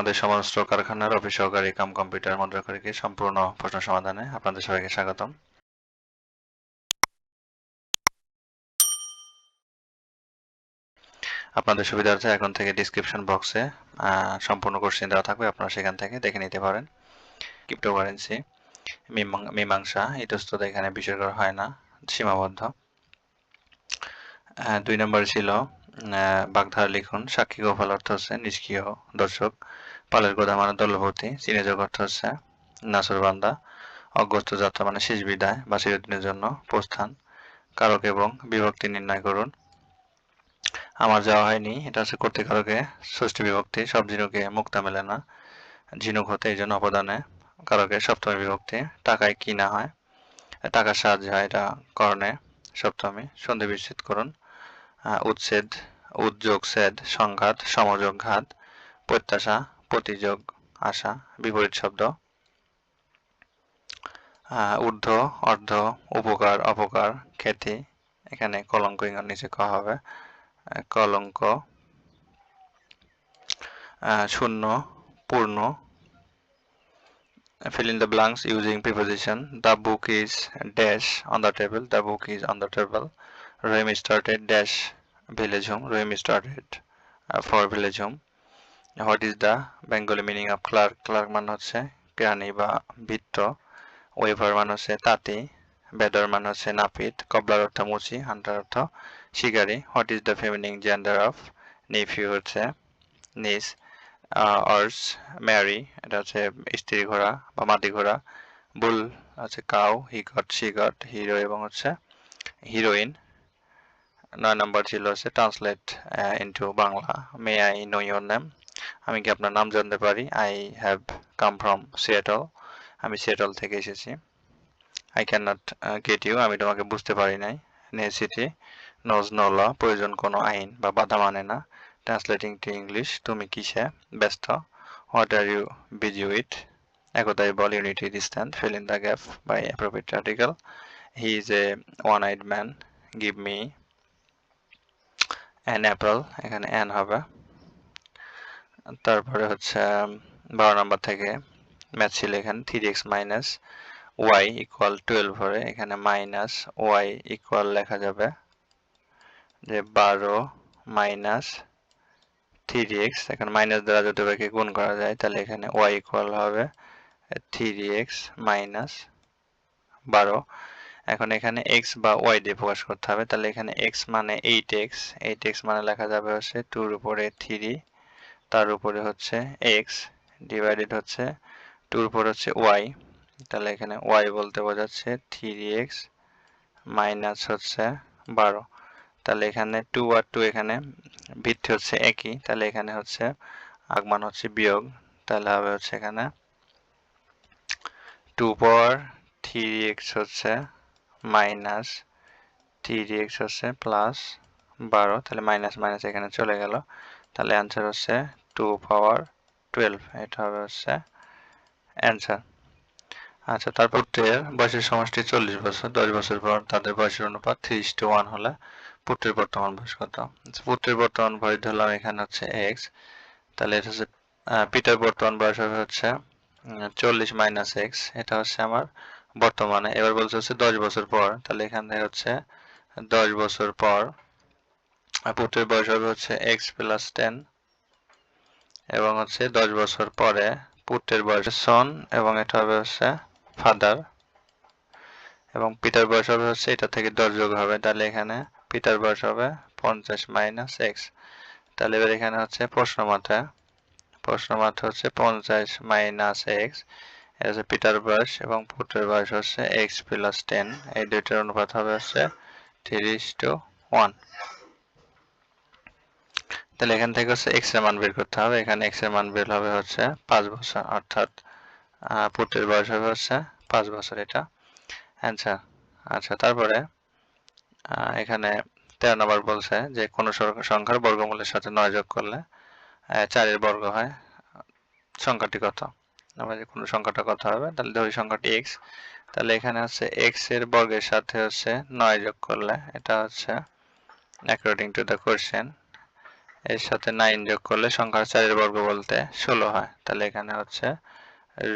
বাংলাদেশ সমস্ত কারখানার অফিস সহকারী কাম কম্পিউটার মুদ্রাকারীকে সম্পূর্ণ প্রশ্ন সমাধানে আপনাদের সবাইকে স্বাগতম। আপনাদের সুবিধার্থে এখন থেকে ডিসক্রিপশন বক্সে সম্পূর্ণ কোশ্চেন দেওয়া থাকবে, আপনারা সেখান থেকে দেখে নিতে পারেন। ক্রিপ্টোকারেন্সি মীমাংসা, ইতস্তত এখানে বিষয় করা হয় না, সীমাবদ্ধ। দুই নম্বর ছিল বাগধারা লিখুন, সাক্ষী গোপাল অর্থ হচ্ছে নিষ্ক্রিয় দর্শক, পালের গোদা মানে দলভর্তি চিনেযোগ অর্থ হচ্ছে নাসর বান্দা অগ্রস্ত যাত্রা মানে শেষ বিদায় বা চিরদিনের জন্য প্রস্থান, কারক এবং বিভক্তি নির্ণয় করুন। আমার যাওয়া হয়নি, এটা হচ্ছে কর্তৃকারকে ষষ্ঠী বিভক্তি, সব ঝিনুকে মুক্তা মেলে না, ঝিনুক হতে এই জন্য অবদানে, কারকে সপ্তমী বিভক্তি, টাকায় কি না হয়, টাকার সাহায্য হয় এটা করণে সপ্তমী, সন্ধি বিচ্ছেদ করুন। উচ্ছেদ উদ্যোগ ছেদ সংঘাত, সমযোগ, ঘাত, প্রত্যাশা, প্রতিযোগ, আশা, বিপরীত শব্দ। ঊর্ধ্ব, অর্ধ, উপকার, অপকার, খ্যাতি, এখানে কলঙ্ক ইঙ্গন নিচে কহা হবে। কলঙ্ক। শূন্য, পূর্ণ। Fill in the blanks using preposition the book is dash on the table the book is on the table Ram started dash village home Rahim started uh, for village home. What is the Bengali meaning of clerk clerk মান হচ্ছে কেরানি বা ভিত্ত waiver মান হচ্ছে তাঁতি। বেদর মান হচ্ছে নাপিত। কবলার অর্থ মুচি হান্টার অর্থ শিকারি। What is the feminine gender of nephew হচ্ছে নিস অর্স ম্যারি এটা হচ্ছে স্ত্রী ঘোড়া বা মাদি ঘোড়া। বুল আছে cow he goat she goat hero এবং হচ্ছে হিরোইন নয় নাম্বার ছিল হচ্ছে translate into Bangla. May I know your name আমি কি আপনার নাম জানতে পারি? I have come from Seattle আমি সিয়েটল থেকে এসেছি। I can not get you আমি তোমাকে বুঝতে পারি নাই। নেসিটি নোজ নো ল প্রয়োজন কোনো আইন বা বাধা মানে না। ট্রান্সলেটিং টু ইংলিশ তুমি কিসে? ব্যস্ত। What are you busy with একতাই ball unity distant fill in the gap by appropriate article he is a one eyed man give me an apple এখানে অ্যান হবে। তারপরে হচ্ছে বারো নম্বর থেকে ম্যাথ ছিল এখানে three X minus Y equal twelve হবে এখানে মাইনাস ওয়াই ইকুয়াল লেখা যাবে যে বারো মাইনাস থ্রি এক্স এখানে মাইনাস দ্বারা যদি ওকে গুণ করা যায়, তাহলে এখানে ওয়াই ইকুয়াল হবে থ্রি এক্স মাইনাস বারো। এখন এখানে এক্স বা ওয়াই দিয়ে প্রকাশ করতে হবে। তাহলে এখানে এক্স মানে এইট এক্স এইট এক্স মানে লেখা যাবে হচ্ছে টুর উপরে থ্রি তার উপরে হচ্ছে এক্স ডিভাইডেড হচ্ছে টুর উপর হচ্ছে ওয়াই তাহলে এখানে ওয়াই বলতে বোঝাচ্ছে থ্রি এক্স মাইনাস হচ্ছে বারো তাহলে এখানে টু আর টু এখানে ভিত্তি হচ্ছে একই। তাহলে এখানে হচ্ছে আগমান হচ্ছে বিয়োগ। তাহলে হবে হচ্ছে এখানে টু পাওয়ার থ্রি এক্স হচ্ছে মাইনাস থ্রি এক্স হচ্ছে প্লাস বারো তাহলে মাইনাস মাইনাস এখানে চলে গেল। তাহলে অ্যান্সার হচ্ছে টু পাওয়ার টুয়েলভ এটা হবে হচ্ছে অ্যান্সার আচ্ছা তারপর বয়সের সমষ্টি চল্লিশ বছর দশ বছর পর তাদের বয়সের অনুপাত থ্রি টু ওয়ান হলে পুত্রের বর্তমান বয়স কত? আচ্ছা, পুত্রের বর্তমান বয়স ধরলাম এখানে হচ্ছে এক্স তাহলে এটা হচ্ছে পিতার বর্তমান বয়স হচ্ছে চল্লিশ মাইনাস এক্স এটা হচ্ছে আমার বর্তমানে। এবার বলছে হচ্ছে দশ বছর পর, তাহলে এখানে হচ্ছে দশ বছর পর পুত্রের বয়স হবে হচ্ছে এক্স প্লাস টেন এবং হচ্ছে দশ বছর পরে পুত্রের বয়স সন এবং এটা হবে হচ্ছে ফাদার এবং পিতার বয়স হবে হচ্ছে এটা থেকে দশ যোগ হবে, তাহলে এখানে পিতার বয়স হবে পঞ্চাশ মাইনাস এক্স তাহলে এবার এখানে হচ্ছে প্রশ্ন মাথা প্রশ্ন মাথা হচ্ছে পঞ্চাশ মাইনাস এক্স হচ্ছে পিতার বয়স এবং পুত্রের বয়স হচ্ছে এক্স প্লাস টেন এই দুইটার অনুপাত হবে হচ্ছে তিরিশ টু ওয়ান তাহলে এখান থেকে হচ্ছে এক্সের মান বের করতে হবে। এখানে এক্সের মান বের হবে হচ্ছে পাঁচ বছর। অর্থাৎ পুত্রের বয়স হবে হচ্ছে পাঁচ বছর এটা। অ্যান্সার আচ্ছা তারপরে এখানে তেরো নম্বর বলছে যে কোনো সংখ্যার বর্গমূলের সাথে নয় যোগ করলে চারের বর্গ হয়। সংখ্যাটি কত? আমরা যে কোনো সংখ্যাটা কথা হবে। তাহলে ধরি সংখ্যাটি এক্স তাহলে এখানে হচ্ছে এক্সের বর্গের সাথে হচ্ছে নয় যোগ করলে এটা হচ্ছে অ্যাকর্ডিং টু দ্য কোয়েশ্চেন এর সাথে নাইন যোগ করলে সংখ্যা চারের বর্গ বলতে ষোলো হয়। তাহলে এখানে হচ্ছে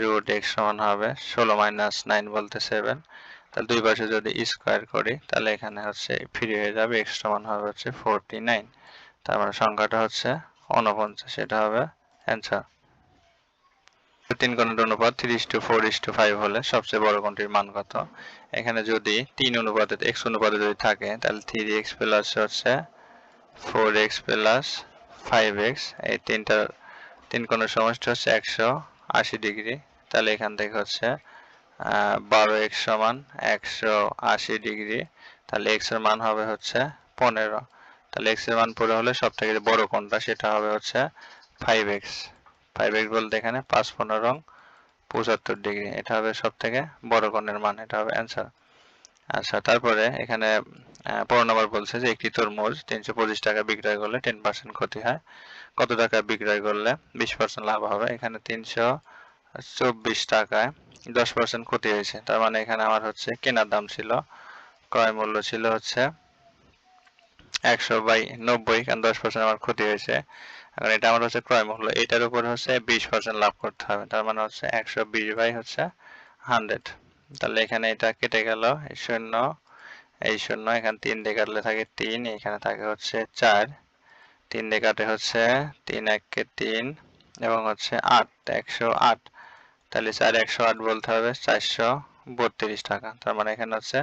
রুট এক্স সমান হবে ষোলো মাইনাস নাইন বলতে সেভেন তাহলে দুই পাশে যদি স্কোয়ার করি, তাহলে এখানে হচ্ছে ফ্রি হয়ে যাবে এক্স সমান হবে হচ্ছে ফোরটি নাইন তার মানে সংখ্যাটা হচ্ছে উনপঞ্চাশ এটা হবে অ্যান্সার তিন কোণের অনুপাত three two four two five হলে সবচেয়ে বড় কোণটির মান কত? এখানে যদি তিন অনুপাতে এক্স অনুপাতে যদি থাকে, তাহলে থ্রি এক্স প্লাস হচ্ছে four x plus five x এই তিনটার তিন কোণের সমষ্টি হচ্ছে একশো আশি ডিগ্রি। তাহলে এখান থেকে হচ্ছে বারো এক্স সমান একশো আশি ডিগ্রি। তাহলে এক্সের মান হবে হচ্ছে পনেরো। তাহলে এক্সের মান পরে হলে সব থেকে বড় কোণটা সেটা হবে হচ্ছে ফাইভ এক্স ফাইভ বলতে এখানে পাঁচ, পনেরো রং, পঁচাত্তর ডিগ্রি এটা হবে সব থেকে বড় কোণের মান, এটা হবে অ্যান্সার আচ্ছা তারপরে এখানে পনেরো নম্বর বলছে যে একটি তরমুজ তিনশো পঁচিশ টাকা বিক্রয় করলে টেন পার্সেন্ট ক্ষতি হয়। কত টাকা বিক্রয় করলে বিশ পার্সেন্ট লাভ হবে? এখানে তিনশো চব্বিশ টাকায় দশ পার্সেন্ট ক্ষতি হয়েছে। তার মানে এখানে আমার হচ্ছে কেনার দাম ছিল, ক্রয় মূল্য ছিল হচ্ছে একশো বাই নব্বই, কারণ দশ পার্সেন্ট আমার ক্ষতি হয়েছে। এখন এটা আমার হচ্ছে ক্রয় মূল্য। এটার উপর হচ্ছে বিশ পার্সেন্ট লাভ করতে হবে। তার মানে হচ্ছে একশো বিশ বাই হচ্ছে হান্ড্রেড। তাহলে এখানে এটা কেটে গেল। এই শূন্য এই শূন্য, এখানে তিন দিয়ে কাটলে থাকে তিন, এখানে থাকে হচ্ছে চার। তিন দিয়ে কাটে হচ্ছে তিন এককে তিন, এবং হচ্ছে আট, একশো আট। তাহলে চার, একশো আট বলতে হবে চারশো বত্রিশ টাকা। তার মানে এখানে হচ্ছে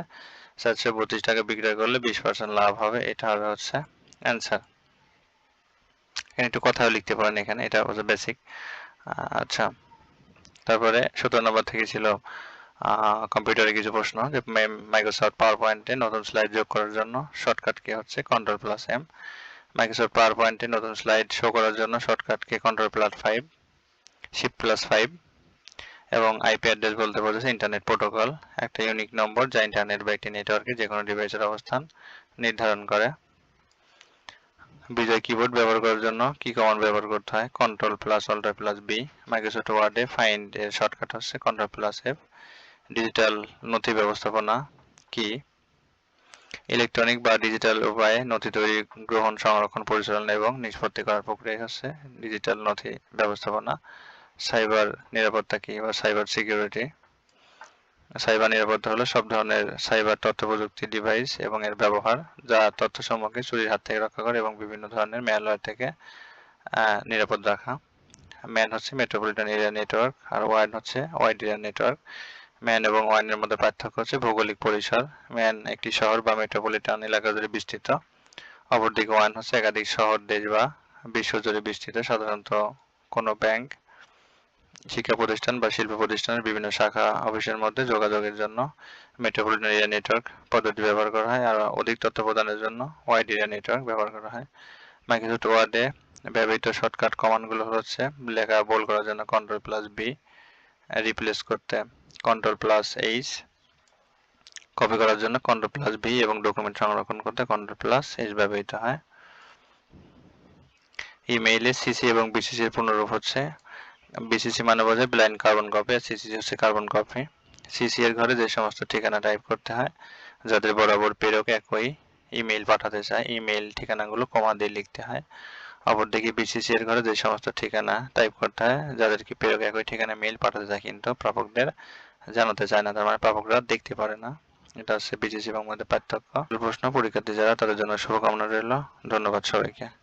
চারশো বত্রিশ টাকা বিক্রয় করলে বিশ পার্সেন্ট লাভ হবে। এটা হবে হচ্ছে অ্যান্সার। এখানে একটু কথাও লিখতে পারেন এখানে, এটা হচ্ছে বেসিক আচ্ছা। তারপরে সতেরো নম্বর থেকে ছিল কম্পিউটারে কিছু প্রশ্ন যে মাইক্রোসফট পাওয়ার পয়েন্টে নতুন স্লাইড যোগ করার জন্য শর্টকাট কি হচ্ছে? Control plus M Microsoft power পয়েন্টে নতুন স্লাইড শো করার জন্য শর্টকাট কি? Control plus five shift plus five এবং আইপি অ্যাড্রেস বলতে বোঝাচ্ছে ইন্টারনেট প্রোটোকল একটা ইউনিক নম্বর যা ইন্টারনেট বা একটি নেটওয়ার্কে যে কোনো ডিভাইসের অবস্থান নির্ধারণ করে। বিজয় কিবোর্ড ব্যবহার করার জন্য কি কমান্ড ব্যবহার করতে হয়? Control plus alt plus B Microsoft ওয়ার্ডে ফাইন্ড এর শর্টকাট হচ্ছে কন্ট্রোল প্লাস এফ ডিজিটাল নথি ব্যবস্থাপনা কি ইলেকট্রনিক বা ডিজিটাল উপায়ে নথি তৈরি, গ্রহণ, সংরক্ষণ, পরিচালনা এবং নিষ্পত্তি করার প্রক্রিয়া হচ্ছে ডিজিটাল নথি ব্যবস্থাপনা সাইবার নিরাপত্তা কি বা সাইবার সিকিউরিটি সাইবার নিরাপত্তা হলো সব ধরনের সাইবার তথ্য প্রযুক্তি ডিভাইস এবং এর ব্যবহার, যা তথ্য সমূহকে চুরির হাত থেকে রক্ষা করে এবং বিভিন্ন ধরনের ম্যালওয়্যার থেকে নিরাপদ রাখা। ম্যান হচ্ছে মেট্রোপলিটন এরিয়া নেটওয়ার্ক আর ওয়াইড হচ্ছে ওয়াইড এরিয়া নেটওয়ার্ক ম্যান এবং ওয়াইনের মধ্যে পার্থক্য হচ্ছে ভৌগোলিক পরিসর। ম্যান একটি শহর বা মেট্রোপলিটন এলাকা জুড়ে বিস্তৃত। অপরদিকে ওয়ান হচ্ছে একাধিক শহর, দেশ বা বিশ্ব জুড়ে বিস্তৃত। সাধারণত কোনো ব্যাংক শিক্ষা প্রতিষ্ঠান বা শিল্প প্রতিষ্ঠানের বিভিন্ন শাখা অফিসের মধ্যে যোগাযোগের জন্য মেট্রোপলিটন এরিয়া নেটওয়ার্ক পদ্ধতি ব্যবহার করা হয় আর অধিক তথ্য প্রদানের জন্য ওয়াইড এরিয়া নেটওয়ার্ক ব্যবহার করা হয়। মাইক্রোসফট ওয়ার্ডে ব্যবহৃত শর্টকাট কমান্ডগুলো হচ্ছে লেখা বোল করার জন্য কন্ট্রোল প্লাস বি রিপ্লেস করতে কন্ট্রোল প্লাস এইচ কপি করার জন্য কন্ট্রোল প্লাস ভি এবং ডকুমেন্ট সংরক্ষণ করতে কন্ট্রোল প্লাস এইচ ব্যবহৃত হয়। ইমেইলে সিসি এবং বিসিসি এর পুনরূপ হচ্ছে বিসিসি মানে বোঝায় ব্লাইন্ড কার্বন কপি আর সিসিসি হচ্ছে কার্বন কপি সিসি এর ঘরে যে সমস্ত ঠিকানা টাইপ করতে হয়, যাদের বরাবর প্রেরক একই ইমেইল পাঠাতে চায় ইমেইল ঠিকানাগুলো কমা দিয়ে লিখতে হয়। অপরদিকে বিসিসি এর ঘরে যে সমস্ত ঠিকানা টাইপ করতে হয় যাদেরকে প্রেরক একই ঠিকানা মেইল পাঠাতে চায় কিন্তু প্রাপকদের জানাতে চায় না, তার মানে প্রাপকরা দেখতে পারে না। এটা হচ্ছে বিসিসি এবং মধ্যে পার্থক্য। প্রশ্ন, পরীক্ষার্থী যারা, তাদের জন্য শুভকামনা রইল। ধন্যবাদ সবাইকে।